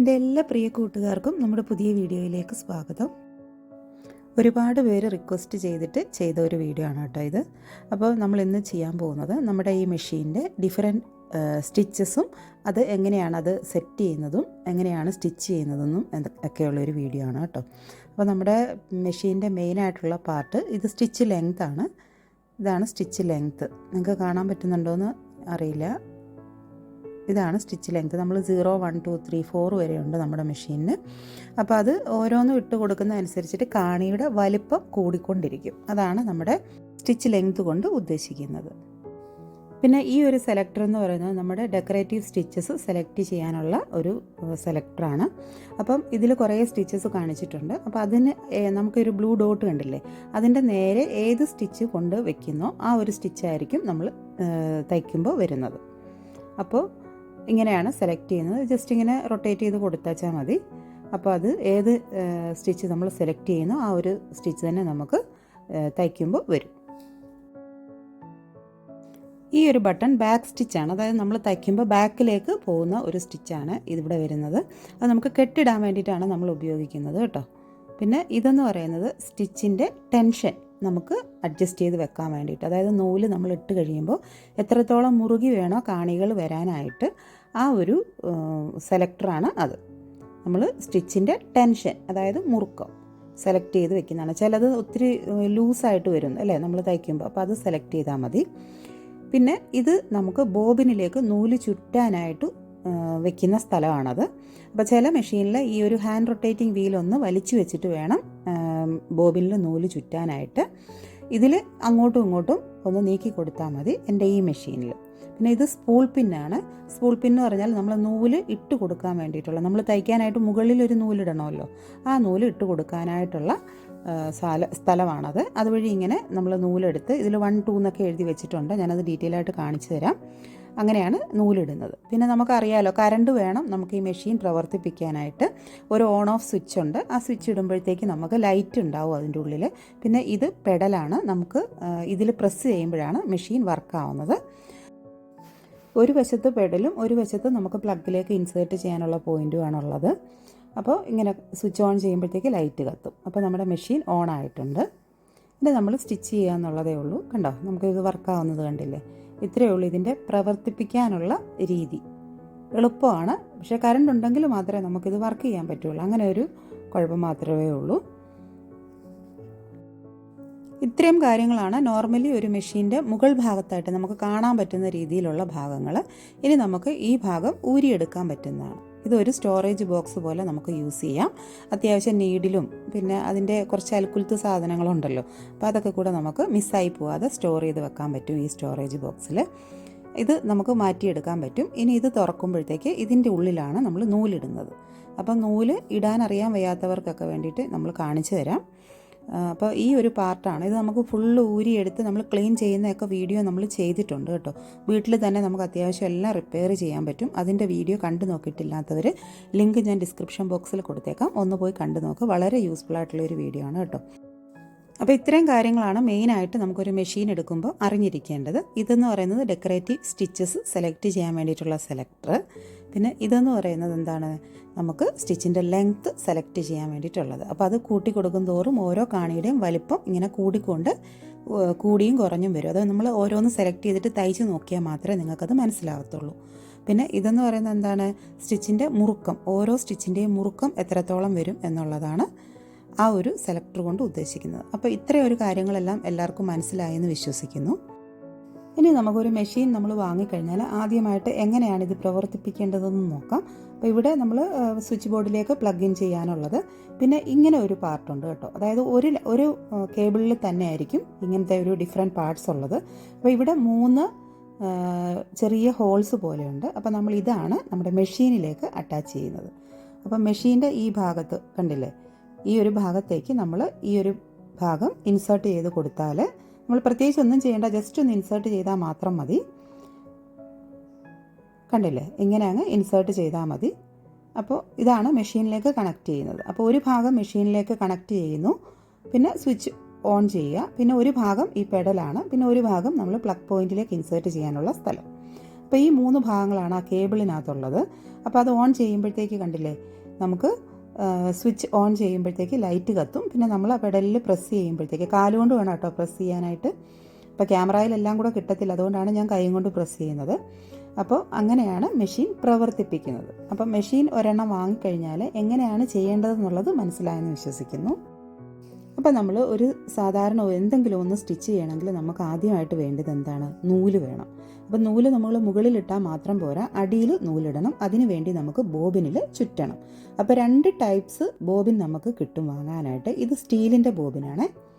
എന്റെ എല്ലാ പ്രിയ കൂട്ടുകാർക്കും നമ്മുടെ പുതിയ വീഡിയോയിലേക്ക് സ്വാഗതം. ഒരുപാട് പേര് റിക്വസ്റ്റ് ചെയ്തിട്ട് ചെയ്ത ഒരു വീഡിയോ ആണ് കേട്ടോ ഇത്. അപ്പോൾ നമ്മൾ ഇന്ന് ചെയ്യാൻ പോകുന്നത് നമ്മുടെ ഈ മെഷീന്റെ ഡിഫറെന്റ് സ്റ്റിച്ചസും അത് എങ്ങനെയാണ് അത് സെറ്റ് ചെയ്യുന്നതും എങ്ങനെയാണ് സ്റ്റിച്ച് ചെയ്യുന്നതെന്നും ഒക്കെയുള്ള ഒരു വീഡിയോ ആണ് കേട്ടോ. അപ്പോൾ നമ്മുടെ മെഷീന്റെ മെയിനായിട്ടുള്ള പാർട്ട് ഇത് സ്റ്റിച്ച് ലെങ്ത് ആണ്. ഇതാണ് സ്റ്റിച്ച് ലെങ്ത്ത് നിങ്ങൾക്ക് കാണാൻ പറ്റുന്നുണ്ടോയെന്ന് അറിയില്ല. ഇതാണ് സ്റ്റിച്ച് ലെങ്ത്. നമ്മൾ zero one two three four വരെയുണ്ട് നമ്മുടെ മെഷീനിന്. അപ്പോൾ അത് ഓരോന്നും ഇട്ട് കൊടുക്കുന്ന അനുസരിച്ചിട്ട് കാണിയുടെ വലിപ്പം കൂടിക്കൊണ്ടിരിക്കും. അതാണ് നമ്മുടെ സ്റ്റിച്ച് ലെങ്ത് കൊണ്ട് ഉദ്ദേശിക്കുന്നത്. പിന്നെ ഈ ഒരു സെലക്ടർ എന്ന് പറയുന്നത് നമ്മുടെ ഡെക്കറേറ്റീവ് സ്റ്റിച്ചസ് സെലക്ട് ചെയ്യാനുള്ള ഒരു സെലക്ടറാണ് അപ്പം ഇതിൽ കുറേ സ്റ്റിച്ചസ് കാണിച്ചിട്ടുണ്ട്. അപ്പോൾ അതിന് നമുക്കൊരു ബ്ലൂ ഡോട്ട് കണ്ടില്ലേ? അതിന്റെ നേരെ ഏത് സ്റ്റിച്ച് കൊണ്ട് വെക്കുന്നോ ആ ഒരു സ്റ്റിച്ചായിരിക്കും നമ്മൾ തയ്ക്കുമ്പോൾ വരുന്നത്. അപ്പോൾ ഇങ്ങനെയാണ് സെലക്ട് ചെയ്യുന്നത്. ജസ്റ്റ് ഇങ്ങനെ റൊട്ടേറ്റ് ചെയ്ത് കൊടുത്താച്ചാൽ മതി. അപ്പോൾ അത് ഏത് സ്റ്റിച്ച് നമ്മൾ സെലക്ട് ചെയ്യുന്നു ആ ഒരു സ്റ്റിച്ച് തന്നെ നമുക്ക് തയ്ക്കുമ്പോൾ വരും. ഈ ഒരു ബട്ടൺ ബാക്ക് സ്റ്റിച്ചാണ് അതായത് നമ്മൾ തയ്ക്കുമ്പോൾ ബാക്കിലേക്ക് പോകുന്ന ഒരു സ്റ്റിച്ചാണ് ഇതിവിടെ വരുന്നത്. അത് നമുക്ക് കെട്ടിടാൻ വേണ്ടിയിട്ടാണ് നമ്മൾ ഉപയോഗിക്കുന്നത് കേട്ടോ. പിന്നെ ഇതെന്ന് പറയുന്നത് സ്റ്റിച്ചിന്റെ ടെൻഷൻ നമുക്ക് അഡ്ജസ്റ്റ് ചെയ്ത് വെക്കാൻ വേണ്ടിയിട്ട്. അതായത് നൂൽ നമ്മൾ ഇട്ട് കഴിയുമ്പോൾ എത്രത്തോളം മുറുകി വേണോ കാണികൾ വരാനായിട്ട് ആ ഒരു സെലക്ടറാണ് അത്. നമ്മൾ സ്റ്റിച്ചിന്റെ ടെൻഷൻ അതായത് മുറുക്കം സെലക്ട് ചെയ്ത് വെക്കുന്നതാണ്. ചിലത് ഒത്തിരി ലൂസായിട്ട് വരും അല്ലേ നമ്മൾ തയ്ക്കുമ്പോൾ. അപ്പോൾ അത് സെലക്ട് ചെയ്താൽ മതി. പിന്നെ ഇത് നമുക്ക് ബോബിനിലേക്ക് നൂൽ ചുറ്റാനായിട്ട് വെക്കുന്ന സ്ഥലമാണത്. അപ്പോൾ ചില മെഷീനിൽ ഈ ഒരു ഹാൻഡ് റൊട്ടേറ്റിംഗ് വീൽ ഒന്ന് വലിച്ചു വെച്ചിട്ട് വേണം ബോബിനിൽ നൂൽ ചുറ്റാനായിട്ട്. ഇതിൽ അങ്ങോട്ടും ഇങ്ങോട്ടും ഒന്ന് നീക്കി കൊടുത്താൽ മതി എന്റെ ഈ മെഷീനിൽ പിന്നെ ഇത് സ്പൂൾ പിന്നാണ്. സ്പൂൾ പിൻ എന്ന് പറഞ്ഞാൽ നമ്മൾ നൂൽ ഇട്ട് കൊടുക്കാൻ വേണ്ടിയിട്ടുള്ള നമ്മൾ തയ്ക്കാനായിട്ട് മുകളിൽ ഒരു നൂലിടണമല്ലോ ആ നൂൽ ഇട്ട് കൊടുക്കാനായിട്ടുള്ള സ്ഥല സ്ഥലമാണത്. അതുവഴി ഇങ്ങനെ നമ്മൾ നൂലെടുത്ത് ഇതിൽ വൺ ടു എന്നൊക്കെ എഴുതി വെച്ചിട്ടുണ്ട്. ഞാനത് ഡീറ്റെയിൽ ആയിട്ട് കാണിച്ചു തരാം. അങ്ങനെയാണ് നൂലിടുന്നത്. പിന്നെ നമുക്കറിയാലോ കറണ്ട് വേണം നമുക്ക് ഈ മെഷീൻ പ്രവർത്തിപ്പിക്കാനായിട്ട്. ഒരു ഓൺ ഓഫ് സ്വിച്ച് ഉണ്ട്. ആ സ്വിച്ച് ഇടുമ്പോഴത്തേക്ക് നമുക്ക് ലൈറ്റ് ഉണ്ടാവും അതിന്റെ ഉള്ളിൽ പിന്നെ ഇത് പെഡലാണ് നമുക്ക് ഇതിൽ പ്രസ് ചെയ്യുമ്പോഴാണ് മെഷീൻ വർക്കാവുന്നത് ഒരു വശത്ത് പെഡലും ഒരു വശത്ത് നമുക്ക് പ്ലഗിലേക്ക് ഇൻസേർട്ട് ചെയ്യാനുള്ള പോയിന്റുമാണുള്ളത് അപ്പോൾ ഇങ്ങനെ സ്വിച്ച് ഓൺ ചെയ്യുമ്പോഴത്തേക്ക് ലൈറ്റ് കത്തും. അപ്പോൾ നമ്മുടെ മെഷീൻ ഓൺ ആയിട്ടുണ്ട്. ഇത് നമ്മൾ സ്റ്റിച്ച് ചെയ്യുക എന്നുള്ളതേ ഉള്ളൂ. കണ്ടോ? നമുക്ക് നമുക്കിത് വർക്കാവുന്നത് കണ്ടില്ലേ? ഇത്രയേ ഉള്ളൂ ഇതിന്റെ പ്രവർത്തിപ്പിക്കാനുള്ള രീതി. എളുപ്പമാണ്. പക്ഷേ കറണ്ട് ഉണ്ടെങ്കിൽ മാത്രമേ നമുക്കിത് വർക്ക് ചെയ്യാൻ പറ്റുള്ളൂ. അങ്ങനെ ഒരു കുഴപ്പം മാത്രമേ ഉള്ളൂ. ഇത്രയും കാര്യങ്ങളാണ് നോർമലി ഒരു മെഷീന്റെ മുകൾ ഭാഗത്തായിട്ട് നമുക്ക് കാണാൻ പറ്റുന്ന രീതിയിലുള്ള ഭാഗങ്ങൾ. ഇനി നമുക്ക് ഈ ഭാഗം ഊരിയെടുക്കാൻ പറ്റുന്നതാണ്. ഇതൊരു സ്റ്റോറേജ് ബോക്സ് പോലെ നമുക്ക് യൂസ് ചെയ്യാം. അത്യാവശ്യം നീഡിലും പിന്നെ അതിന്റെ കുറച്ച് അൽക്കുലത്ത് സാധനങ്ങളുണ്ടല്ലോ അപ്പോൾ അതൊക്കെ കൂടെ നമുക്ക് മിസ്സായി പോവാതെ സ്റ്റോർ ചെയ്ത് വെക്കാൻ പറ്റും ഈ സ്റ്റോറേജ് ബോക്സിൽ ഇത് നമുക്ക് മാറ്റിയെടുക്കാൻ പറ്റും. ഇനി ഇത് തുറക്കുമ്പോഴത്തേക്ക് ഇതിന്റെ ഉള്ളിലാണ് നമ്മൾ നൂലിടുന്നത്. അപ്പം നൂൽ ഇടാൻ അറിയാൻ വയ്യാത്തവർക്കൊക്കെ വേണ്ടിയിട്ട് നമ്മൾ കാണിച്ചു തരാം. അപ്പോൾ ഈ ഒരു പാർട്ടാണ്. ഇത് നമുക്ക് ഫുള്ള് ഊരിയെടുത്ത് നമ്മൾ ക്ലീൻ ചെയ്യുന്നതൊക്കെ വീഡിയോ നമ്മൾ ചെയ്തിട്ടുണ്ട് കേട്ടോ. വീട്ടിൽ തന്നെ നമുക്ക് അത്യാവശ്യം എല്ലാം റിപ്പയർ ചെയ്യാൻ പറ്റും. അതിന്റെ വീഡിയോ കണ്ടു നോക്കിയിട്ടില്ലാത്തവർ ലിങ്ക് ഞാൻ ഡിസ്ക്രിപ്ഷൻ ബോക്സിൽ കൊടുത്തേക്കാം. ഒന്ന് പോയി കണ്ടു നോക്ക്. വളരെ യൂസ്ഫുൾ ആയിട്ടുള്ള ഒരു വീഡിയോ ആണ് കേട്ടോ. അപ്പോൾ ഇത്രയും കാര്യങ്ങളാണ് മെയിനായിട്ട് നമുക്കൊരു മെഷീൻ എടുക്കുമ്പോൾ അറിഞ്ഞിരിക്കേണ്ടത്. ഇതെന്ന് പറയുന്നത് ഡെക്കറേറ്റീവ് സ്റ്റിച്ചസ് സെലക്ട് ചെയ്യാൻ വേണ്ടിയിട്ടുള്ള സെലക്ടർ പിന്നെ ഇതെന്ന് പറയുന്നത് എന്താണ്? നമുക്ക് സ്റ്റിച്ചിന്റെ ലെങ്ത്ത് സെലക്ട് ചെയ്യാൻ വേണ്ടിയിട്ടുള്ളത്. അപ്പോൾ അത് കൂട്ടി കൊടുക്കും തോറും ഓരോ കാണിയുടെയും വലിപ്പം ഇങ്ങനെ കൂടിക്കൊണ്ട് കൂടിയും കുറഞ്ഞും വരും. അത് നമ്മൾ ഓരോന്ന് സെലക്ട് ചെയ്തിട്ട് തയ്ച്ച് നോക്കിയാൽ മാത്രമേ നിങ്ങൾക്കത് മനസ്സിലാകത്തുള്ളൂ പിന്നെ ഇതെന്ന് പറയുന്നത് എന്താണ്? സ്റ്റിച്ചിന്റെ മുറുക്കം. ഓരോ സ്റ്റിച്ചിന്റെയും മുറുക്കം എത്രത്തോളം വരും എന്നുള്ളതാണ് ആ ഒരു സെലക്ടർ കൊണ്ട് ഉദ്ദേശിക്കുന്നത്. അപ്പോൾ ഇത്രയും ഒരു കാര്യങ്ങളെല്ലാം എല്ലാവർക്കും മനസ്സിലായെന്ന് വിശ്വസിക്കുന്നു. ഇനി നമുക്കൊരു മെഷീൻ നമ്മൾ വാങ്ങിക്കഴിഞ്ഞാൽ ആദ്യമായിട്ട് എങ്ങനെയാണ് ഇത് പ്രവർത്തിപ്പിക്കേണ്ടതെന്ന് നോക്കാം. അപ്പോൾ ഇവിടെ നമ്മൾ സ്വിച്ച് ബോർഡിലേക്ക് പ്ലഗ് ഇൻ ചെയ്യാനുള്ളത്. പിന്നെ ഇങ്ങനെ ഒരു പാർട്ടുണ്ട് കേട്ടോ. അതായത് ഒരു ഒരു കേബിളിൽ തന്നെ ആയിരിക്കും ഇങ്ങനത്തെ ഒരു ഡിഫറെന്റ് പാർട്സ് ഉള്ളത്. അപ്പോൾ ഇവിടെ മൂന്ന് ചെറിയ ഹോൾസ് പോലെയുണ്ട്. അപ്പോൾ നമ്മൾ ഇതാണ് നമ്മുടെ മെഷീനിലേക്ക് അറ്റാച്ച് ചെയ്യുന്നത്. അപ്പോൾ മെഷീന്റെ ഈ ഭാഗത്ത് കണ്ടില്ലേ? ഈ ഒരു ഭാഗത്തേക്ക് നമ്മൾ ഈ ഒരു ഭാഗം ഇൻസേർട്ട് ചെയ്ത് കൊടുത്താൽ നമ്മൾ പ്രത്യേകിച്ച് ഒന്നും ചെയ്യേണ്ട ജസ്റ്റ് ഒന്ന് ഇൻസേർട്ട് ചെയ്താൽ മാത്രം മതി. കണ്ടില്ലേ? ഇങ്ങനെ അങ്ങ് ഇൻസേർട്ട് ചെയ്താൽ മതി. അപ്പോൾ ഇതാണ് മെഷീനിലേക്ക് കണക്ട് ചെയ്യുന്നത്. അപ്പോൾ ഒരു ഭാഗം മെഷീനിലേക്ക് കണക്ട് ചെയ്യുന്നു. പിന്നെ സ്വിച്ച് ഓൺ ചെയ്യുക. പിന്നെ ഒരു ഭാഗം ഈ പെഡലാണ് പിന്നെ ഒരു ഭാഗം നമ്മൾ പ്ലഗ് പോയിന്റിലേക്ക് ഇൻസേർട്ട് ചെയ്യാനുള്ള സ്ഥലം. അപ്പോൾ ഈ മൂന്ന് ഭാഗങ്ങളാണ് ആ കേബിളിനകത്തുള്ളത് അപ്പോൾ അത് ഓൺ ചെയ്യുമ്പോഴത്തേക്ക് കണ്ടില്ലേ? നമുക്ക് സ്വിച്ച് ഓൺ ചെയ്യുമ്പോഴത്തേക്ക് ലൈറ്റ് കത്തും. പിന്നെ നമ്മൾ ആ പെഡലിൽ പ്രസ് ചെയ്യുമ്പോഴത്തേക്ക് കാലുകൊണ്ട് വേണം കേട്ടോ പ്രസ് ചെയ്യാനായിട്ട്. അപ്പോൾ ക്യാമറയിലെല്ലാം കൂടെ കിട്ടത്തില്ല അതുകൊണ്ടാണ് ഞാൻ കൈ കൊണ്ട് പ്രസ് ചെയ്യുന്നത്. അപ്പോൾ അങ്ങനെയാണ് മെഷീൻ പ്രവർത്തിപ്പിക്കുന്നത്. അപ്പോൾ മെഷീൻ ഒരെണ്ണം വാങ്ങിക്കഴിഞ്ഞാൽ എങ്ങനെയാണ് ചെയ്യേണ്ടതെന്നുള്ളത് മനസ്സിലായെന്ന് വിശ്വസിക്കുന്നു. അപ്പോൾ നമ്മൾ ഒരു സാധാരണ എന്തെങ്കിലും ഒന്ന് സ്റ്റിച്ച് ചെയ്യണമെങ്കിൽ നമുക്ക് ആദ്യമായിട്ട് വേണ്ടത് എന്താണ്? നൂൽ വേണം. അപ്പോൾ നൂൽ നമ്മൾ മുകളിലിട്ടാൽ മാത്രം പോരാ. അടിയിൽ നൂലിടണം. അതിനു വേണ്ടി നമുക്ക് ബോബിനിൽ ചുറ്റണം. അപ്പോൾ രണ്ട് ടൈപ്സ് ബോബിൻ നമുക്ക് കിട്ടും വാങ്ങാനായിട്ട്. ഇത് സ്റ്റീലിന്റെ ബോബിനാണ്.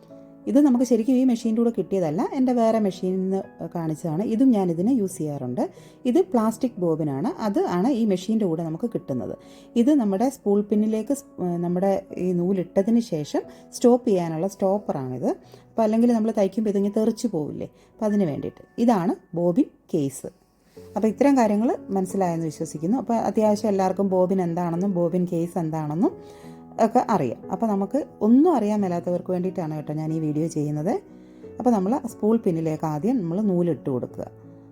ഇത് നമുക്ക് ശരിക്കും ഈ മെഷീന്റെ കൂടെ കിട്ടിയതല്ല. എന്റെ വേറെ മെഷീനിൽ നിന്ന് കാണിച്ചതാണ്. ഇതും ഞാൻ ഇതിന് യൂസ് ചെയ്യാറുണ്ട്. ഇത് പ്ലാസ്റ്റിക് ബോബിനാണ്. അത് ആണ് ഈ മെഷീന്റെ കൂടെ നമുക്ക് കിട്ടുന്നത്. ഇത് നമ്മുടെ സ്പൂൾ പിന്നിലേക്ക് നമ്മുടെ ഈ നൂലിട്ടതിന് ശേഷം സ്റ്റോപ്പ് ചെയ്യാനുള്ള സ്റ്റോപ്പറാണിത് അപ്പോൾ അല്ലെങ്കിൽ നമ്മൾ തയ്ക്കുമ്പോൾ ഇതിങ്ങനെ തെറിച്ച് പോവില്ലേ? അപ്പോൾ അതിന് വേണ്ടിയിട്ട്. ഇതാണ് ബോബിൻ കേസ് അപ്പോൾ ഇത്തരം കാര്യങ്ങൾ മനസ്സിലായെന്ന് വിശ്വസിക്കുന്നു. അപ്പോൾ അത്യാവശ്യം എല്ലാവർക്കും ബോബിൻ എന്താണെന്നും ബോബിൻ കേസ് എന്താണെന്നും ഒക്കെ അറിയാം. അപ്പോൾ നമുക്ക് ഒന്നും അറിയാൻ മേലാത്തവർക്ക് വേണ്ടിയിട്ടാണ് കേട്ടോ ഞാൻ ഈ വീഡിയോ ചെയ്യുന്നത്. അപ്പോൾ നമ്മൾ സ്പൂൾ പിന്നിലേക്ക് ആദ്യം നമ്മൾ നൂലിട്ട് കൊടുക്കുക.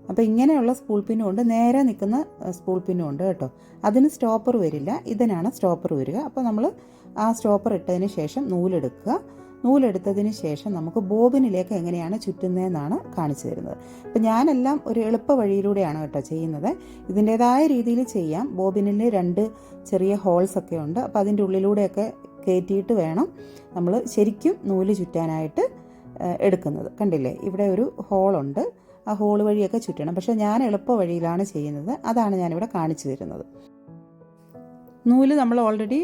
അപ്പോൾ ഇങ്ങനെയുള്ള സ്പൂൾ പിന്നും ഉണ്ട് നേരെ നിൽക്കുന്ന സ്പൂൾ പിന്നും ഉണ്ട് കേട്ടോ. അതിന് സ്റ്റോപ്പർ വരില്ല. ഇതിനാണ് സ്റ്റോപ്പർ വരിക. അപ്പോൾ നമ്മൾ ആ സ്റ്റോപ്പർ ഇട്ടതിന് ശേഷം നൂലെടുക്കുക. നൂലെടുത്തതിന് ശേഷം നമുക്ക് ബോബിനിലേക്ക് എങ്ങനെയാണ് ചുറ്റുന്നതെന്നാണ് കാണിച്ചു തരുന്നത്. അപ്പോൾ ഞാനെല്ലാം ഒരു എളുപ്പ വഴിയിലൂടെയാണ് കേട്ടോ ചെയ്യുന്നത്. ഇതിന്റേതായ രീതിയിൽ ചെയ്യാം. ബോബിനിൽ രണ്ട് ചെറിയ ഹോൾസ് ഒക്കെ ഉണ്ട്. അപ്പോൾ അതിന്റെ ഉള്ളിലൂടെയൊക്കെ കയറ്റിയിട്ട് വേണം നമ്മൾ ശരിക്കും നൂൽ ചുറ്റാനായിട്ട് എടുക്കുന്നത്. കണ്ടില്ലേ? ഇവിടെ ഒരു ഹോളുണ്ട്. ആ ഹോൾ വഴിയൊക്കെ ചുറ്റണം. പക്ഷേ ഞാൻ എളുപ്പ വഴിയിലാണ് ചെയ്യുന്നത്. അതാണ് ഞാനിവിടെ കാണിച്ചു തരുന്നത്. നൂൽ നമ്മൾ ഓൾറെഡി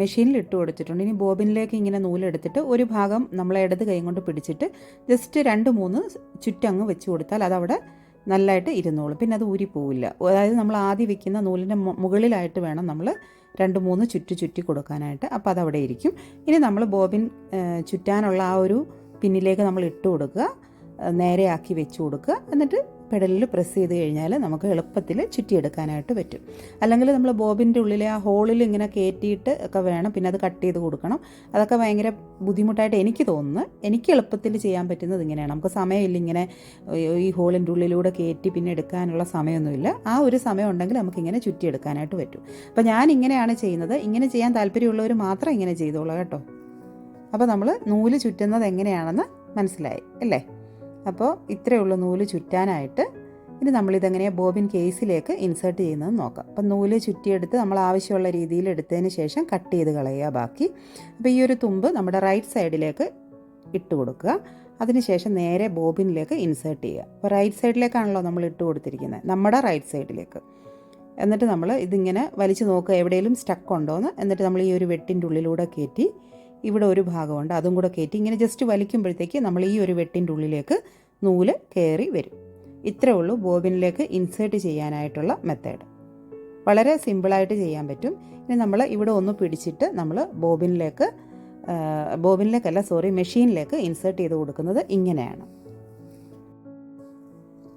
മെഷീനിൽ ഇട്ട് കൊടുത്തിട്ടുണ്ട്. ഇനി ബോബിനിലേക്ക് ഇങ്ങനെ നൂലെടുത്തിട്ട് ഒരു ഭാഗം നമ്മൾ ഇടത് കൈ കൊണ്ട് പിടിച്ചിട്ട് ജസ്റ്റ് രണ്ട് മൂന്ന് ചുറ്റങ്ങ് വെച്ച് കൊടുത്താൽ അതവിടെ നല്ലതായിട്ട് ഇരുന്നോളും. പിന്നെ അത് ഊരി പോവില്ല. അതായത് നമ്മൾ ആദ്യം വെക്കുന്ന നൂലിന്റെ മുകളിലായിട്ട് വേണം നമ്മൾ രണ്ട് മൂന്ന് ചുറ്റി ചുറ്റി കൊടുക്കാനായിട്ട്. അപ്പോൾ അതവിടെ ഇരിക്കും. ഇനി നമ്മൾ ബോബിൻ ചുറ്റാനുള്ള ആ ഒരു പിന്നിലേക്ക് നമ്മൾ ഇട്ട് കൊടുക്കുക. നേരെയാക്കി വെച്ച് കൊടുക്കുക. എന്നിട്ട് പെഡലിൽ പ്രസ് ചെയ്ത് കഴിഞ്ഞാൽ നമുക്ക് എളുപ്പത്തിൽ ചുറ്റിയെടുക്കാനായിട്ട് പറ്റും. അല്ലെങ്കിൽ നമ്മൾ ബോബിന്റെ ഉള്ളിലെ ആ ഹോളിൽ ഇങ്ങനെ കയറ്റിയിട്ട് ഒക്കെ വേണം. പിന്നെ അത് കട്ട് ചെയ്ത് കൊടുക്കണം. അതൊക്കെ ഭയങ്കര ബുദ്ധിമുട്ടായിട്ട് എനിക്ക് തോന്നുന്നു. എനിക്ക് എളുപ്പത്തിൽ ചെയ്യാൻ പറ്റുന്നത് ഇങ്ങനെയാണ്. നമുക്ക് സമയമില്ല ഇങ്ങനെ ഈ ഹോളിന്റെ ഉള്ളിലൂടെ കയറ്റി പിന്നെ എടുക്കാനുള്ള സമയമൊന്നുമില്ല. ആ ഒരു സമയം ഉണ്ടെങ്കിൽ നമുക്കിങ്ങനെ ചുറ്റിയെടുക്കാനായിട്ട് പറ്റും. അപ്പോൾ ഞാൻ ഇങ്ങനെയാണ് ചെയ്യുന്നത്. ഇങ്ങനെ ചെയ്യാൻ താല്പര്യമുള്ളവർ മാത്രം ഇങ്ങനെ ചെയ്തോളൂ കേട്ടോ. അപ്പോൾ നമ്മൾ നൂൽ ചുറ്റുന്നത് എങ്ങനെയാണെന്ന് മനസ്സിലായി അല്ലേ? അപ്പോൾ ഇത്രയേ ഉള്ളൂ നൂൽ ചുറ്റാനായിട്ട്. ഇനി നമ്മളിതെങ്ങനെയാണ് ബോബിൻ കേസിലേക്ക് ഇൻസേർട്ട് ചെയ്യുന്നത് നോക്കാം. അപ്പം നൂൽ ചുറ്റിയെടുത്ത് നമ്മൾ ആവശ്യമുള്ള രീതിയിൽ എടുത്തതിന് ശേഷം കട്ട് ചെയ്ത് കളയുക ബാക്കി. അപ്പോൾ ഈ ഒരു തുമ്പ് നമ്മുടെ റൈറ്റ് സൈഡിലേക്ക് ഇട്ട് കൊടുക്കുക. അതിനുശേഷം നേരെ ബോബിനിലേക്ക് ഇൻസേർട്ട് ചെയ്യുക. അപ്പോൾ റൈറ്റ് സൈഡിലേക്കാണല്ലോ നമ്മൾ ഇട്ട് കൊടുത്തിരിക്കുന്നത്. നമ്മുടെ റൈറ്റ് സൈഡിലേക്ക്. എന്നിട്ട് നമ്മൾ ഇതിങ്ങനെ വലിച്ചു നോക്കുക എവിടെയെങ്കിലും സ്റ്റക്ക് ഉണ്ടോയെന്ന് എന്നിട്ട് നമ്മൾ ഈ ഒരു വെട്ടിന്റെ ഉള്ളിലൂടെ കയറ്റി ഇവിടെ ഒരു ഭാഗമുണ്ട്. അതും കൂടെ കയറ്റി ഇങ്ങനെ ജസ്റ്റ് വലിക്കുമ്പോഴത്തേക്ക് നമ്മൾ ഈ ഒരു വെട്ടിന്റെ ഉള്ളിലേക്ക് നൂൽ കയറി വരും. ഇത്രേ ഉള്ളൂ ബോബിനിലേക്ക് ഇൻസേർട്ട് ചെയ്യാനായിട്ടുള്ള മെത്തേഡ് വളരെ സിമ്പിളായിട്ട് ചെയ്യാൻ പറ്റും. ഇനി നമ്മൾ ഇവിടെ ഒന്ന് പിടിച്ചിട്ട് നമ്മൾ ബോബിനിലേക്ക് ബോബിനിലേക്കല്ല സോറി മെഷീനിലേക്ക് ഇൻസേർട്ട് ചെയ്ത് കൊടുക്കുന്നത് ഇങ്ങനെയാണ്.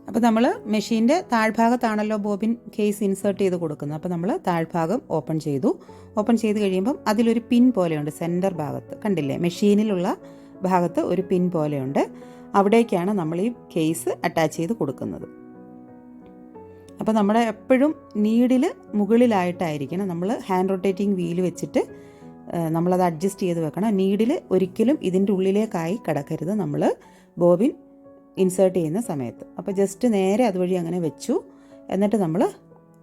അപ്പോൾ നമ്മൾ മെഷീന്റെ താഴ്ഭാഗത്താണല്ലോ ബോബിൻ കേസ് ഇൻസേർട്ട് ചെയ്ത് കൊടുക്കുന്നത്. അപ്പോൾ നമ്മൾ താഴ്ഭാഗം ഓപ്പൺ ചെയ്തു. ഓപ്പൺ ചെയ്ത് കഴിയുമ്പം അതിലൊരു പിൻ പോലെയുണ്ട് സെന്റർ ഭാഗത്ത്. കണ്ടില്ലേ? മെഷീനിലുള്ള ഭാഗത്ത് ഒരു പിൻ പോലെയുണ്ട്. അവിടേക്കാണ് നമ്മൾ ഈ കേസ് അറ്റാച്ച് ചെയ്ത് കൊടുക്കുന്നത്. അപ്പോൾ നമ്മുടെ എപ്പോഴും നീഡിൽ മുകളിലായിട്ടായിരിക്കണം നമ്മൾ ഹാൻഡ് റൊട്ടേറ്റിംഗ് വീൽ വെച്ചിട്ട് നമ്മളത് അഡ്ജസ്റ്റ് ചെയ്ത് വെക്കണം. നീഡിൽ ഒരിക്കലും ഇതിന്റെ ഉള്ളിലേക്കായി കിടക്കരുത് നമ്മൾ ബോബിൻ ഇൻസേർട്ട് ചെയ്യുന്ന സമയത്ത്. അപ്പോൾ ജസ്റ്റ് നേരെ അതുവഴി അങ്ങനെ വെച്ചു. എന്നിട്ട് നമ്മൾ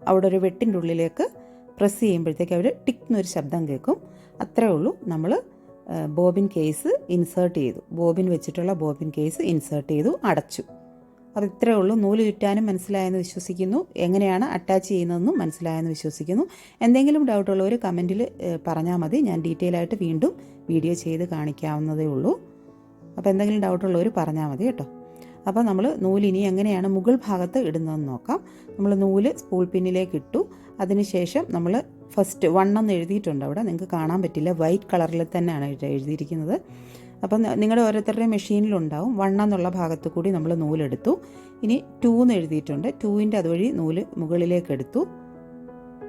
അവിടെ ഒരു വെട്ടിന്റെ ഉള്ളിലേക്ക് പ്രസ് ചെയ്യുമ്പോഴത്തേക്ക് അവർ ടിക് എന്നൊരു ശബ്ദം കേൾക്കും. അത്രേ ഉള്ളൂ. നമ്മൾ ബോബിൻ കേസ് ഇൻസേർട്ട് ചെയ്തു. ബോബിൻ വെച്ചിട്ടുള്ള ബോബിൻ കേസ് ഇൻസേർട്ട് ചെയ്തു അടച്ചു. അപ്പോൾ ഇത്രേ ഉള്ളൂ. നൂൽ ചുറ്റാനും മനസ്സിലായെന്ന് വിശ്വസിക്കുന്നു. എങ്ങനെയാണ് അറ്റാച്ച് ചെയ്യുന്നതെന്നും മനസ്സിലായെന്ന് വിശ്വസിക്കുന്നു. എന്തെങ്കിലും ഡൗട്ടുള്ളവർ കമന്റിൽ പറഞ്ഞാൽ മതി. ഞാൻ ഡീറ്റെയിൽ ആയിട്ട് വീണ്ടും വീഡിയോ ചെയ്ത് കാണിക്കാവുന്നതേ ഉള്ളൂ. അപ്പോൾ എന്തെങ്കിലും ഡൗട്ടുള്ളവർ പറഞ്ഞാൽ മതി കേട്ടോ. അപ്പോൾ നമ്മൾ നൂലിനി എങ്ങനെയാണ് മുകൾ ഭാഗത്ത് ഇടുന്നതെന്ന് നോക്കാം. നമ്മൾ നൂൽ സ്പൂൾ പിന്നിലേക്ക് ഇട്ടു. അതിനുശേഷം നമ്മൾ ഫസ്റ്റ് വൺ എന്ന് എഴുതിയിട്ടുണ്ട് അവിടെ. നിങ്ങൾക്ക് കാണാൻ പറ്റില്ല. വൈറ്റ് കളറിൽ തന്നെയാണ് എഴുതിയിരിക്കുന്നത്. അപ്പം നിങ്ങളുടെ ഓരോരുത്തരുടെയും മെഷീനിലുണ്ടാവും വൺ എന്നുള്ള ഭാഗത്ത് കൂടി നമ്മൾ നൂലെടുത്തു ഇനി ടൂ എന്ന് എഴുതിയിട്ടുണ്ട്. ടൂവിന്റെ അതുവഴി നൂൽ മുകളിലേക്ക് എടുത്തു.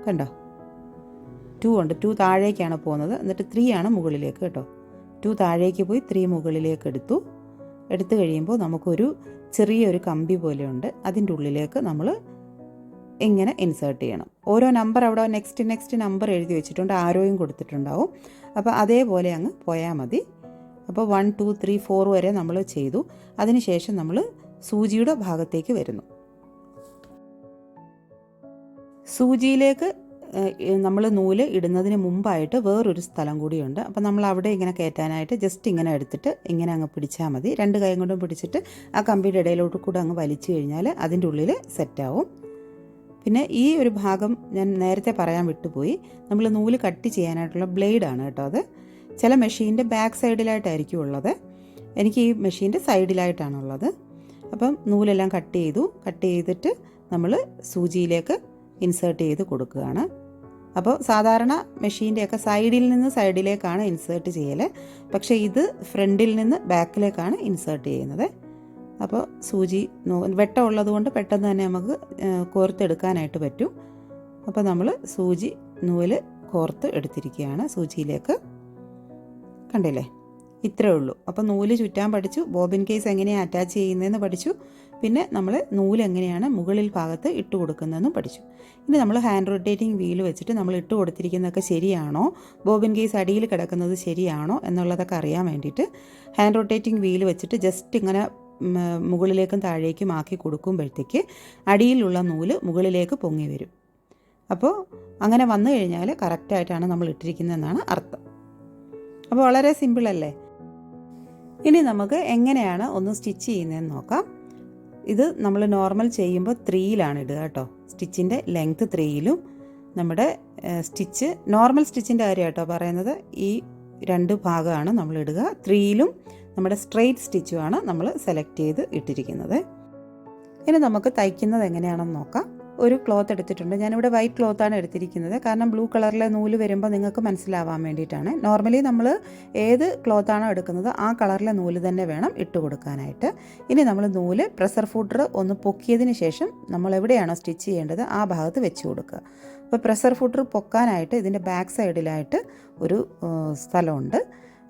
കണ്ടോ? ടു ഉണ്ട്. ടു താഴേക്കാണ് പോകുന്നത്. എന്നിട്ട് ത്രീ ആണ് മുകളിലേക്ക് കേട്ടോ. ടു താഴേക്ക് പോയി ത്രീ മുകളിലേക്ക് എടുത്തു. എടുത്തു കഴിയുമ്പോൾ നമുക്കൊരു ചെറിയൊരു കമ്പി പോലെയുണ്ട്. അതിന്റെ ഉള്ളിലേക്ക് നമ്മൾ എങ്ങനെ ഇൻസേർട്ട് ചെയ്യണം. ഓരോ നമ്പർ അവിടെ നെക്സ്റ്റ് നെക്സ്റ്റ് നമ്പർ എഴുതി വെച്ചിട്ടുണ്ട്. ആരോയും കൊടുത്തിട്ടുണ്ടാവും. അപ്പോൾ അതേപോലെ അങ്ങ് പോയാൽ മതി. അപ്പോൾ വൺ ടു ത്രീ ഫോർ വരെ നമ്മൾ ചെയ്തു. അതിനുശേഷം നമ്മൾ സൂചിയുടെ ഭാഗത്തേക്ക് വരുന്നു. സൂചിയിലേക്ക് നമ്മൾ നൂൽ ഇടുന്നതിന് മുമ്പായിട്ട് വേറൊരു സ്ഥലം കൂടിയുണ്ട്. അപ്പോൾ നമ്മൾ അവിടെ ഇങ്ങനെ കയറ്റാനായിട്ട് ജസ്റ്റ് ഇങ്ങനെ എടുത്തിട്ട് ഇങ്ങനെ അങ്ങ് പിടിച്ചാൽ മതി. രണ്ട് കൈയും കൊണ്ടും പിടിച്ചിട്ട് ആ കമ്പിയുടെ ഇടയിലോട്ട് കൂടെ അങ്ങ് വലിച്ചു കഴിഞ്ഞാൽ അതിന്റെ ഉള്ളിൽ സെറ്റാവും പിന്നെ ഈ ഒരു ഭാഗം ഞാൻ നേരത്തെ പറയാൻ വിട്ടുപോയി. നമ്മൾ നൂൽ കട്ട് ചെയ്യാനായിട്ടുള്ള ബ്ലേഡാണ് കേട്ടോ അത്. ചില മെഷീന്റെ ബാക്ക് സൈഡിലായിട്ടായിരിക്കും ഉള്ളത്. എനിക്ക് ഈ മെഷീന്റെ സൈഡിലായിട്ടാണുള്ളത് അപ്പം നൂലെല്ലാം കട്ട് ചെയ്തു. കട്ട് ചെയ്തിട്ട് നമ്മൾ സൂചിയിലേക്ക് ഇൻസേർട്ട് ചെയ്ത് കൊടുക്കുകയാണ്. അപ്പോൾ സാധാരണ മെഷീന്റെയൊക്കെ സൈഡിൽ നിന്ന് സൈഡിലേക്കാണ് ഇൻസേർട്ട് ചെയ്യൽ. പക്ഷേ ഇത് ഫ്രണ്ടിൽ നിന്ന് ബാക്കിലേക്കാണ് ഇൻസേർട്ട് ചെയ്യുന്നത്. അപ്പോൾ സൂചി വെട്ടം ഉള്ളതുകൊണ്ട് പെട്ടെന്ന് തന്നെ നമുക്ക് കോർത്തെടുക്കാനായിട്ട് പറ്റും. അപ്പോൾ നമ്മൾ സൂചി നൂൽ കോർത്ത് എടുത്തിരിക്കുകയാണ് സൂചിയിലേക്ക്. കണ്ടില്ലേ? ഇത്രേ ഉള്ളൂ. അപ്പോൾ നൂൽ ചുറ്റാൻ പഠിച്ചു. ബോബിൻ കേസ് എങ്ങനെയാണ് അറ്റാച്ച് ചെയ്യുന്നതെന്ന് പഠിച്ചു. പിന്നെ നമ്മൾ നൂൽ എങ്ങനെയാണ് മുകളിൽ ഭാഗത്ത് ഇട്ട് കൊടുക്കുന്നതെന്നും പഠിച്ചു. ഇനി നമ്മൾ ഹാൻഡ് റൊട്ടേറ്റിംഗ് വീൽ വെച്ചിട്ട് നമ്മൾ ഇട്ട് കൊടുത്തിരിക്കുന്നതൊക്കെ ശരിയാണോ? ബോബിൻ കേസ് അടിയിൽ കിടക്കുന്നത് ശരിയാണോ എന്നുള്ളതൊക്കെ അറിയാൻ വേണ്ടിയിട്ട് ഹാൻഡ് റൊട്ടേറ്റിംഗ് വീൽ വെച്ചിട്ട് ജസ്റ്റ് ഇങ്ങനെ മുകളിലേക്കും താഴേക്കും ആക്കി കൊടുക്കുമ്പോഴത്തേക്ക് അടിയിലുള്ള നൂൽ മുകളിലേക്ക് പൊങ്ങി വരും. അപ്പോൾ അങ്ങനെ വന്നു കഴിഞ്ഞാൽ കറക്റ്റായിട്ടാണ് നമ്മൾ ഇട്ടിരിക്കുന്നതെന്നാണ് അർത്ഥം. അപ്പോൾ വളരെ സിമ്പിളല്ലേ ഇനി നമുക്ക് എങ്ങനെയാണ് ഒന്ന് സ്റ്റിച്ച് ചെയ്യുന്നതെന്ന് നോക്കാം. ഇത് നമ്മൾ നോർമൽ ചെയ്യുമ്പോൾ ത്രീയിലാണ് ഇടുക കേട്ടോ. സ്റ്റിച്ചിന്റെ ലെങ്ത്ത് ത്രീയിലും നമ്മുടെ സ്റ്റിച്ച് നോർമൽ സ്റ്റിച്ചിന്റെ കാര്യം കേട്ടോ പറയുന്നത്. ഈ രണ്ട് ഭാഗമാണ് നമ്മൾ ഇടുക. ത്രീയിലും നമ്മുടെ സ്ട്രെയിറ്റ് സ്റ്റിച്ചുമാണ് നമ്മൾ സെലക്ട് ചെയ്ത് ഇട്ടിരിക്കുന്നത്. ഇനി നമുക്ക് തയ്ക്കുന്നത് എങ്ങനെയാണെന്ന് നോക്കാം. ഒരു ക്ലോത്ത് എടുത്തിട്ടുണ്ട്. ഞാനിവിടെ വൈറ്റ് ക്ലോത്താണ് എടുത്തിരിക്കുന്നത്. കാരണം ബ്ലൂ കളറിലെ നൂൽ വരുമ്പോൾ നിങ്ങൾക്ക് മനസ്സിലാവാൻ വേണ്ടിയിട്ടാണ്. നോർമലി നമ്മൾ ഏത് ക്ലോത്താണോ എടുക്കുന്നത് ആ കളറിലെ നൂൽ തന്നെ വേണം ഇട്ട് കൊടുക്കാനായിട്ട്. ഇനി നമ്മൾ നൂൽ പ്രഷർ ഫുഡർ ഒന്ന് പൊക്കിയതിന് ശേഷം നമ്മൾ എവിടെയാണോ സ്റ്റിച്ച് ചെയ്യേണ്ടത് ആ ഭാഗത്ത് വെച്ച് കൊടുക്കുക. അപ്പോൾ പ്രഷർ ഫുഡർ പൊക്കാനായിട്ട് ഇതിന്റെ ബാക്ക് സൈഡിലായിട്ട് ഒരു സ്ഥലമുണ്ട്.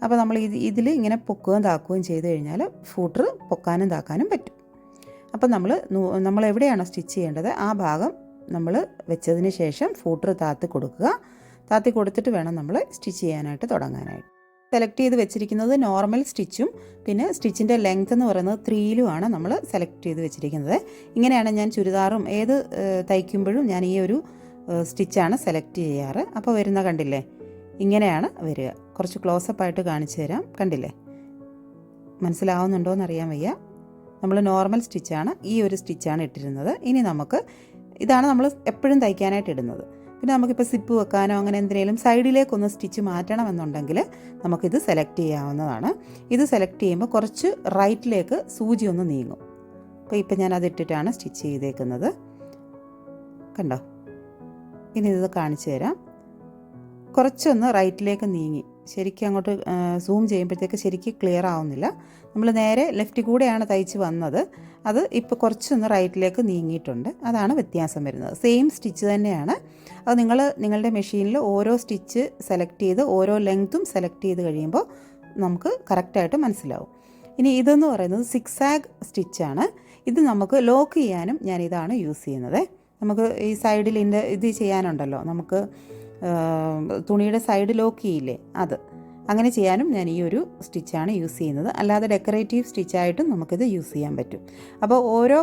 അപ്പോൾ നമ്മൾ ഇത് ഇതിൽ ഇങ്ങനെ പൊക്കുകയും താക്കുകയും ചെയ്ത് കഴിഞ്ഞാൽ ഫൂട്ടർ പൊക്കാനും താക്കാനും പറ്റും. അപ്പം നമ്മൾ നമ്മൾ എവിടെയാണോ സ്റ്റിച്ച് ചെയ്യേണ്ടത്? ആ ഭാഗം നമ്മൾ വെച്ചതിന് ശേഷം ഫൂട്ടർ താത്തി കൊടുക്കുക. താത്തി കൊടുത്തിട്ട് വേണം നമ്മൾ സ്റ്റിച്ച് ചെയ്യാനായിട്ട് തുടങ്ങാനായിട്ട്. സെലക്ട് ചെയ്ത് വെച്ചിരിക്കുന്നത് നോർമൽ സ്റ്റിച്ചും പിന്നെ സ്റ്റിച്ചിന്റെ ലെങ്ത് എന്ന് പറയുന്നത് ത്രീയിലുമാണ് നമ്മൾ സെലക്ട് ചെയ്ത് വെച്ചിരിക്കുന്നത്. ഇങ്ങനെയാണ് ഞാൻ ചുരിദാറും ഏത് തയ്ക്കുമ്പോഴും ഞാൻ ഈ ഒരു സ്റ്റിച്ചാണ് സെലക്ട് ചെയ്യാറ്. അപ്പോൾ വരുന്ന കണ്ടില്ലേ? ഇങ്ങനെയാണ് വരിക. കുറച്ച് ക്ലോസപ്പ് ആയിട്ട് കാണിച്ചു തരാം. കണ്ടില്ലേ? മനസ്സിലാവുന്നുണ്ടോ എന്നറിയാൻ വയ്യ. നമ്മൾ നോർമൽ സ്റ്റിച്ചാണ് ഈ ഒരു സ്റ്റിച്ചാണ് ഇട്ടിരുന്നത്. ഇനി നമുക്ക് ഇതാണ് നമ്മൾ എപ്പോഴും തയ്ക്കാനായിട്ട് ഇടുന്നത്. പിന്നെ നമുക്കിപ്പോൾ സിപ്പ് വെക്കാനോ അങ്ങനെ എന്തിനേലും സൈഡിലേക്കൊന്ന് സ്റ്റിച്ച് മാറ്റണമെന്നുണ്ടെങ്കിൽ നമുക്കിത് സെലക്ട് ചെയ്യാവുന്നതാണ്. ഇത് സെലക്ട് ചെയ്യുമ്പോൾ കുറച്ച് റൈറ്റിലേക്ക് സൂചി ഒന്ന് നീങ്ങും. അപ്പോൾ ഇപ്പം ഞാൻ അതിട്ടിട്ടാണ് സ്റ്റിച്ച് ചെയ്തേക്കുന്നത്. കണ്ടോ? ഇനി ഇത് കാണിച്ചു തരാം. കുറച്ചൊന്ന് റൈറ്റിലേക്ക് നീങ്ങി. ശരിക്കും അങ്ങോട്ട് സൂം ചെയ്യുമ്പോഴത്തേക്ക് ശരിക്കും ക്ലിയർ ആവുന്നില്ല. നമ്മൾ നേരെ ലെഫ്റ്റ് കൂടെയാണ് തയ്ച്ച് വന്നത്. അത് ഇപ്പോൾ കുറച്ചൊന്ന് റൈറ്റിലേക്ക് നീങ്ങിയിട്ടുണ്ട്. അതാണ് വ്യത്യാസം വരുന്നത്. സെയിം സ്റ്റിച്ച് തന്നെയാണ്. അത് നിങ്ങൾ നിങ്ങളുടെ മെഷീനിൽ ഓരോ സ്റ്റിച്ച് സെലക്ട് ചെയ്ത് ഓരോ ലെങ്ത്തും സെലക്ട് ചെയ്ത് കഴിയുമ്പോൾ നമുക്ക് കറക്റ്റായിട്ട് മനസ്സിലാവും. ഇനി ഇതെന്ന് പറയുന്നത് സിക്സാഗ് സ്റ്റിച്ചാണ് ഇത് നമുക്ക് ലോക്ക് ചെയ്യാനും ഞാൻ ഇതാണ് യൂസ് ചെയ്യുന്നത്. നമുക്ക് ഈ സൈഡിൽ ഇത് ചെയ്യാനുണ്ടല്ലോ. നമുക്ക് തുണിയുടെ സൈഡ് ലോക്ക് ചെയ്യില്ലേ? അത്. അങ്ങനെ ചെയ്യാനും ഞാൻ ഈ ഒരു സ്റ്റിച്ചാണ് യൂസ് ചെയ്യുന്നത്. അല്ലാതെ ഡെക്കറേറ്റീവ് സ്റ്റിച്ചായിട്ടും നമുക്കിത് യൂസ് ചെയ്യാൻ പറ്റും. അപ്പോൾ ഓരോ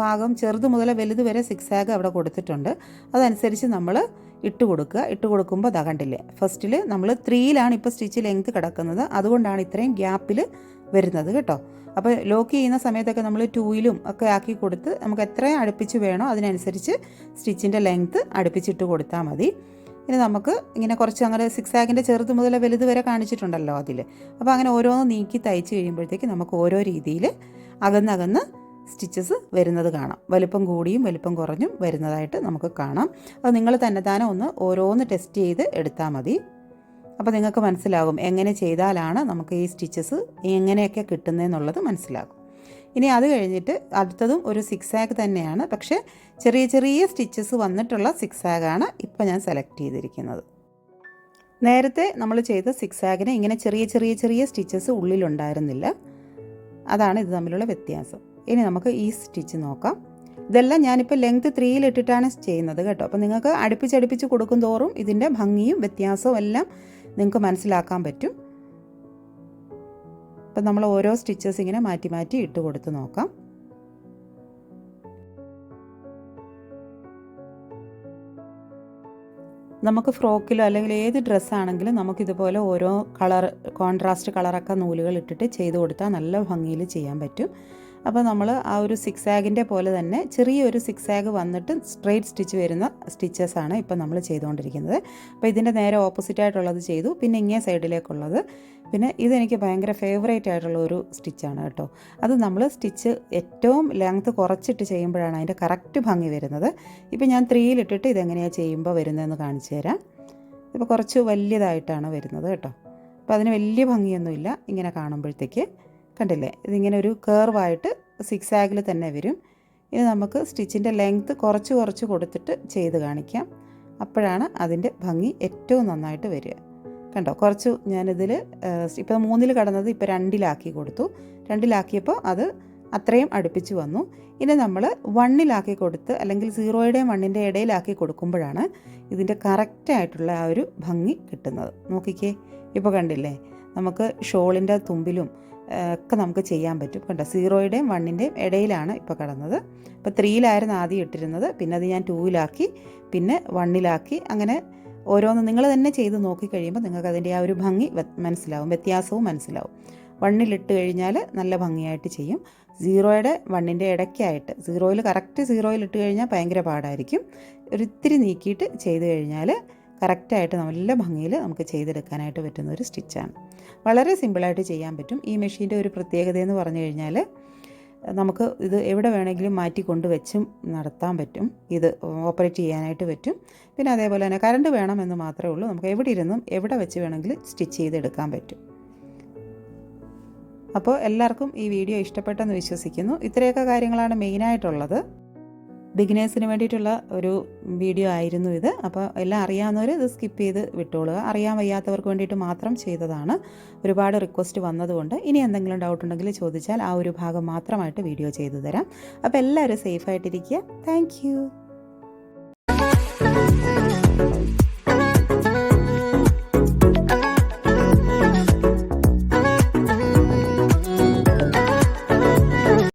ഭാഗം ചെറുത് മുതൽ വലുത് വരെ സിക്സ് ആഗ് അവിടെ കൊടുത്തിട്ടുണ്ട്. അതനുസരിച്ച് നമ്മൾ ഇട്ട് കൊടുക്കുക. ഇട്ട് കൊടുക്കുമ്പോൾ അതാ കണ്ടില്ലേ? ഫസ്റ്റിൽ നമ്മൾ ത്രീയിലാണ് ഇപ്പോൾ സ്റ്റിച്ച് ലെങ്ത് കിടക്കുന്നത്. അതുകൊണ്ടാണ് ഇത്രയും ഗ്യാപ്പിൽ വരുന്നത് കേട്ടോ. അപ്പോൾ ലോക്ക് ചെയ്യുന്ന സമയത്തൊക്കെ നമ്മൾ ടൂയിലും ഒക്കെ ആക്കി കൊടുത്ത് നമുക്ക് എത്രയും അടുപ്പിച്ച് വേണോ അതിനനുസരിച്ച് സ്റ്റിച്ചിന്റെ ലെങ്ത്ത് അടുപ്പിച്ചിട്ട് കൊടുത്താൽ മതി. ഇനി നമുക്ക് ഇങ്ങനെ കുറച്ച് അങ്ങനെ സിക്സ് ആഗിന്റെ ചെറുത് മുതൽ വലുത് വരെ കാണിച്ചിട്ടുണ്ടല്ലോ അതിൽ. അപ്പോൾ അങ്ങനെ ഓരോന്ന് നീക്കി തയ്ച്ച് കഴിയുമ്പോഴത്തേക്ക് നമുക്ക് ഓരോ രീതിയിൽ അകന്നകന്ന് സ്റ്റിച്ചസ് വരുന്നത് കാണാം. വലുപ്പം കൂടിയും വലുപ്പം കുറഞ്ഞും വരുന്നതായിട്ട് നമുക്ക് കാണാം. അത് നിങ്ങൾ തന്നെ തന്നെ ഒന്ന് ഓരോന്ന് ടെസ്റ്റ് ചെയ്ത് എടുത്താൽ മതി. അപ്പോൾ നിങ്ങൾക്ക് മനസ്സിലാകും എങ്ങനെ ചെയ്താലാണ് നമുക്ക് ഈ സ്റ്റിച്ചസ് എങ്ങനെയൊക്കെ കിട്ടുന്നതെന്നുള്ളത് മനസ്സിലാകും. ഇനി അത് കഴിഞ്ഞിട്ട് അടുത്തതും ഒരു സിക്സാഗ് തന്നെയാണ്. പക്ഷേ ചെറിയ ചെറിയ സ്റ്റിച്ചസ് വന്നിട്ടുള്ള സിക്സ് ആഗാണ് ഇപ്പോൾ ഞാൻ സെലക്ട് ചെയ്തിരിക്കുന്നത്. നേരത്തെ നമ്മൾ ചെയ്ത സിക്സ് ആഗിന് ഇങ്ങനെ ചെറിയ ചെറിയ ചെറിയ സ്റ്റിച്ചസ് ഉള്ളിലുണ്ടായിരുന്നില്ല. അതാണ് ഇത് തമ്മിലുള്ള വ്യത്യാസം. ഇനി നമുക്ക് ഈ സ്റ്റിച്ച് നോക്കാം. ഇതെല്ലാം ഞാനിപ്പോൾ ലെങ്ത് ത്രീയിലിട്ടിട്ടാണ് ചെയ്യുന്നത് കേട്ടോ. അപ്പോൾ നിങ്ങൾക്ക് അടുപ്പിച്ചടുപ്പിച്ച് കൊടുക്കും തോറും ഇതിന്റെ ഭംഗിയും വ്യത്യാസവും എല്ലാം നിങ്ങൾക്ക് മനസ്സിലാക്കാൻ പറ്റും. അപ്പം നമ്മൾ ഓരോ സ്റ്റിച്ചസ് ഇങ്ങനെ മാറ്റി മാറ്റി ഇട്ട് കൊടുത്ത് നോക്കാം. നമുക്ക് ഫ്രോക്കിലോ അല്ലെങ്കിൽ ഏത് ഡ്രസ്സാണെങ്കിലും നമുക്കിതുപോലെ ഓരോ കളർ കോൺട്രാസ്റ്റ് കളറൊക്കെ നൂലുകൾ ഇട്ടിട്ട് ചെയ്ത് കൊടുത്താൽ നല്ല ഭംഗിയിൽ ചെയ്യാൻ പറ്റും. അപ്പോൾ നമ്മൾ ആ ഒരു സിക്സ് ആഗിന്റെ പോലെ തന്നെ ചെറിയൊരു സിക്സ് ആഗ് വന്നിട്ട് സ്ട്രെയിറ്റ് സ്റ്റിച്ച് വരുന്ന സ്റ്റിച്ചസാണ് ഇപ്പോൾ നമ്മൾ ചെയ്തുകൊണ്ടിരിക്കുന്നത്. അപ്പോൾ ഇതിന്റെ നേരെ ഓപ്പോസിറ്റ് ആയിട്ടുള്ളത് ചെയ്തു. പിന്നെ ഇങ്ങേ സൈഡിലേക്കുള്ളത് പിന്നെ ഇതെനിക്ക് ഭയങ്കര ഫേവറേറ്റ് ആയിട്ടുള്ള ഒരു സ്റ്റിച്ചാണ് കേട്ടോ. അത് നമ്മൾ സ്റ്റിച്ച് ഏറ്റവും ലെങ്ത് കുറച്ചിട്ട് ചെയ്യുമ്പോഴാണ് അതിന്റെ കറക്റ്റ് ഭംഗി വരുന്നത്. ഇപ്പോൾ ഞാൻ ത്രീയിലിട്ടിട്ട് ഇതെങ്ങനെയാണ് ചെയ്യുമ്പോൾ വരുന്നതെന്ന് കാണിച്ചു തരാം. ഇപ്പോൾ കുറച്ച് വലിയതായിട്ടാണ് വരുന്നത് കേട്ടോ. അപ്പോൾ അതിന് വലിയ ഭംഗിയൊന്നുമില്ല ഇങ്ങനെ കാണുമ്പോഴത്തേക്ക് കണ്ടില്ലേ? ഇതിങ്ങനെ ഒരു കേർവായിട്ട് സിക്സ് ആഗിൽ തന്നെ വരും. ഇത് നമുക്ക് സ്റ്റിച്ചിന്റെ ലെങ്ത്ത് കുറച്ച് കുറച്ച് കൊടുത്തിട്ട് ചെയ്ത് കാണിക്കാം. അപ്പോഴാണ് അതിന്റെ ഭംഗി ഏറ്റവും നന്നായിട്ട് വരിക. കണ്ടോ കുറച്ച് ഞാനിതിൽ ഇപ്പോൾ മൂന്നിൽ കടന്നത് ഇപ്പോൾ രണ്ടിലാക്കി കൊടുത്തു. രണ്ടിലാക്കിയപ്പോൾ അത് അത്രയും അടുപ്പിച്ച് വന്നു. ഇനി നമ്മൾ വണ്ണിലാക്കി കൊടുത്ത് അല്ലെങ്കിൽ സീറോയുടെയും വണ്ണിന്റെ ഇടയിലാക്കി കൊടുക്കുമ്പോഴാണ് ഇതിന്റെ കറക്റ്റായിട്ടുള്ള ആ ഒരു ഭംഗി കിട്ടുന്നത്. നോക്കിക്കേ ഇപ്പോൾ കണ്ടില്ലേ നമുക്ക് ഷോളിന്റെ തുമ്പിലും ഒക്കെ നമുക്ക് ചെയ്യാൻ പറ്റും. കണ്ടോ സീറോയുടെയും വണ്ണിന്റെയും ഇടയിലാണ് ഇപ്പോൾ കടന്നത്. ഇപ്പോൾ ത്രീയിലായിരുന്നു ആദ്യം ഇട്ടിരുന്നത്. പിന്നെ അത് ഞാൻ ടൂവിലാക്കി പിന്നെ വണ്ണിലാക്കി അങ്ങനെ ഓരോന്ന് നിങ്ങൾ തന്നെ ചെയ്ത് നോക്കിക്കഴിയുമ്പോൾ നിങ്ങൾക്ക് അതിന്റെ ആ ഒരു ഭംഗി മനസ്സിലാവും വ്യത്യാസവും മനസ്സിലാവും. വണ്ണിലിട്ട് കഴിഞ്ഞാൽ നല്ല ഭംഗിയായിട്ട് ചെയ്യും. സീറോയുടെ വണ്ണിന്റെ ഇടയ്ക്കായിട്ട് സീറോയിൽ കറക്റ്റ് സീറോയിൽ ഇട്ട് കഴിഞ്ഞാൽ ഭയങ്കര പാടായിരിക്കും. ഒരിത്തിരി നീക്കിയിട്ട് ചെയ്ത് കഴിഞ്ഞാൽ കറക്റ്റായിട്ട് നല്ല ഭംഗിയിൽ നമുക്ക് ചെയ്തെടുക്കാനായിട്ട് പറ്റുന്ന ഒരു സ്റ്റിച്ചാണ്. വളരെ സിമ്പിളായിട്ട് ചെയ്യാൻ പറ്റും. ഈ മെഷീന്റെ ഒരു പ്രത്യേകത എന്ന് പറഞ്ഞു കഴിഞ്ഞാൽ നമുക്ക് ഇത് എവിടെ വേണമെങ്കിലും മാറ്റി കൊണ്ടുവച്ചും നടത്താൻ പറ്റും. ഇത് ഓപ്പറേറ്റ് ചെയ്യാനായിട്ട് പറ്റും. പിന്നെ അതേപോലെ തന്നെ കറണ്ട് വേണമെന്ന് മാത്രമേ ഉള്ളൂ. നമുക്ക് എവിടെ ഇരുന്നും എവിടെ വെച്ച് വേണമെങ്കിലും സ്റ്റിച്ച് ചെയ്തെടുക്കാൻ പറ്റും. അപ്പോൾ എല്ലാവർക്കും ഈ വീഡിയോ ഇഷ്ടപ്പെട്ടെന്ന് വിശ്വസിക്കുന്നു. ഇത്രയൊക്കെ കാര്യങ്ങളാണ് മെയിനായിട്ടുള്ളത് ബിഗിനേഴ്സിന് വേണ്ടിയിട്ടുള്ള ഒരു വീഡിയോ ആയിരുന്നു ഇത്. അപ്പോൾ എല്ലാം അറിയാവുന്നവർ ഇത് സ്കിപ്പ് ചെയ്ത് വിട്ടോളുക. അറിയാൻ വയ്യാത്തവർക്ക് വേണ്ടിയിട്ട് മാത്രം ചെയ്തതാണ്. ഒരുപാട് റിക്വസ്റ്റ് വന്നതുകൊണ്ട് ഇനി എന്തെങ്കിലും ഡൗട്ട് ഉണ്ടെങ്കിൽ ചോദിച്ചാൽ ആ ഒരു ഭാഗം മാത്രമായിട്ട് വീഡിയോ ചെയ്തു തരാം. അപ്പോൾ എല്ലാവരും സേഫായിട്ടിരിക്കുക താങ്ക്